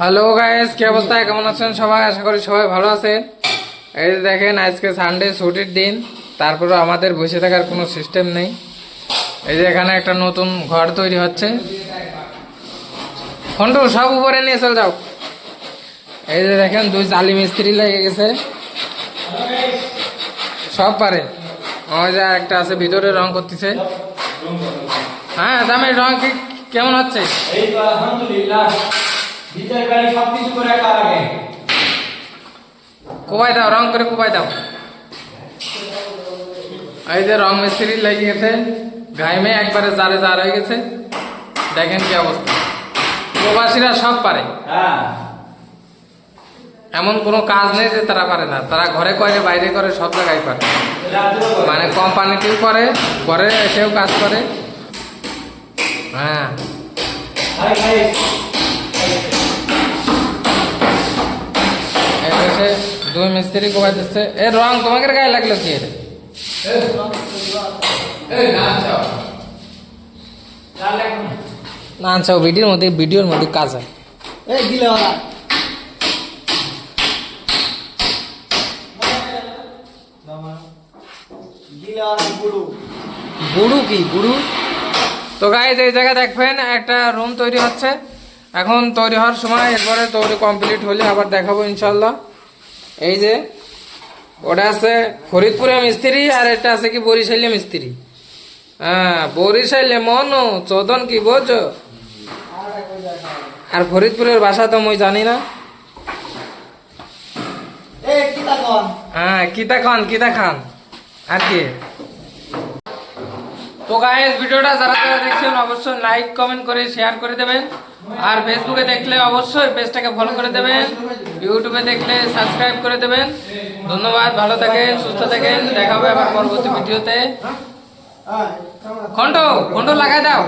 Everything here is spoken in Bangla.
হ্যালো গাইস কি অবস্থা? কেমন আছেন সবাই? আশা করি সবাই ভালো আছেন। এই দেখেন, আজকে সানডে ছুটির দিন। তারপরে আমাদের বসে থাকার কোনো সিস্টেম নেই। এই যে এখানে একটা নতুন ঘর তৈরি হচ্ছে। ফন্টু, সব উপরে নিয়ে চল যাও। এই যে দেখেন, দুই জালি মিস্ত্রি লেগে গেছে। সব পারে। ওই যে একটা আছে, ভিতরে রং করতেছে। হ্যাঁ দামের রং কেমন হচ্ছে? আলহামদুলিল্লাহ। ভিতরে গাড়ি সব কিছু করে রাখা লাগে। কোবাই দাও রং করে কোবাই দাও। এই যে রং মিস্ত্রি লেগে গেছে ঘাইমে একবারে জারে জার হয়ে গেছে। দেখেন কি অবস্থা। প্রবাসীরা সব পারে। হ্যাঁ। এমন কোনো কাজ নেই যে তারা পারে না। তারা ঘরে করে বাইরে করে সব জায়গায় পারে। মানে কোম্পানিতেও করে ঘরে এসেও কাজ করে। হ্যাঁ ভাই ভাই এই হচ্ছে দুই মিস্ত্রি কোবাই দিচ্ছে এ রং তোমাকে গায়ে লাগল কি না। আচ্ছা ভিডিওর মধ্যে ভিডিওর মধ্যে কাজ হয়। গুরু কি গুরু তো গাইজ এই জায়গায় দেখবেন একটা রুম তৈরি হচ্ছে। এখন তৈরি হওয়ার সময় এরপরে তৈরি কমপ্লিট হলে আবার দেখাবো ইনশাল্লাহ এই যে ওটা আছে ফরিদপুরে মিস্ত্রি আর এটা আছে কি বরিশালে মিস্ত্রি। হ্যাঁ বরিশালে মন চোদন কি বোঝ? আর ফরিদপুরের ভাষা তো মই জানি না। হ্যাঁ কিতা খান কিতা খান আর কি? তো গায়েস ভিডিওটা যারা যারা দেখছেন, অবশ্যই লাইক কমেন্ট করে শেয়ার করে দেবেন। আর ফেসবুকে দেখলে অবশ্যই পেজটাকে ফলো করে দেবেন। ইউটিউবে দেখলে সাবস্ক্রাইব করে দেবেন। ধন্যবাদ, ভালো থাকেন, সুস্থ থাকেন। দেখা হবে আবার পরবর্তী ভিডিওতে। ঘন্ট খন্ড লাগাই দাও।